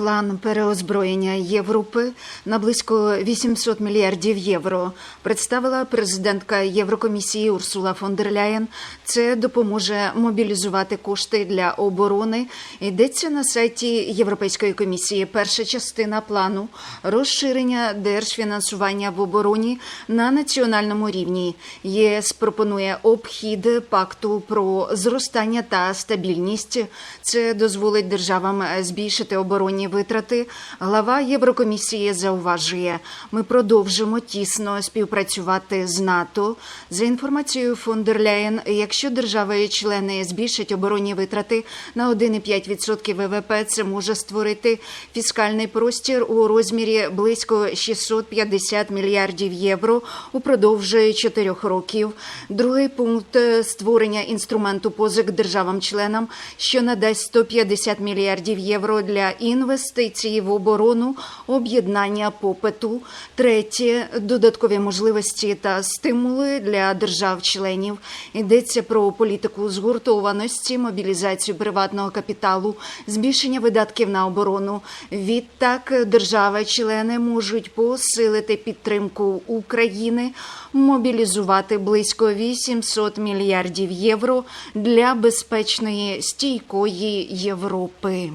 план переозброєння Європи на близько 800 мільярдів євро представила президентка Єврокомісії Урсула фон дер Ляєн. Це допоможе мобілізувати кошти для оборони. Йдеться на сайті Європейської комісії. Перша частина плану розширення держфінансування в обороні на національному рівні. ЄС пропонує обхід пакту про зростання та стабільність. Це дозволить державам збільшити оборонні витрати. Глава Єврокомісії зауважує, ми продовжимо тісно співпрацювати з НАТО. За інформацією фон дер Ляєн, якщо держави-члени збільшать оборонні витрати на 1,5% ВВП, це може створити фіскальний простір у розмірі близько 650 мільярдів євро упродовж чотирьох років. Другий пункт створення інструменту позик державам-членам, що надасть 150 мільярдів євро для інвестицій в оборону, об'єднання попиту. Третє додаткові можливості та стимули для держав-членів. Йдеться про політику згуртованості, мобілізацію приватного капіталу, збільшення видатків на оборону. Відтак держави-члени можуть посилити підтримку України, мобілізувати близько 800 мільярдів євро для безпечної стійкої Європи.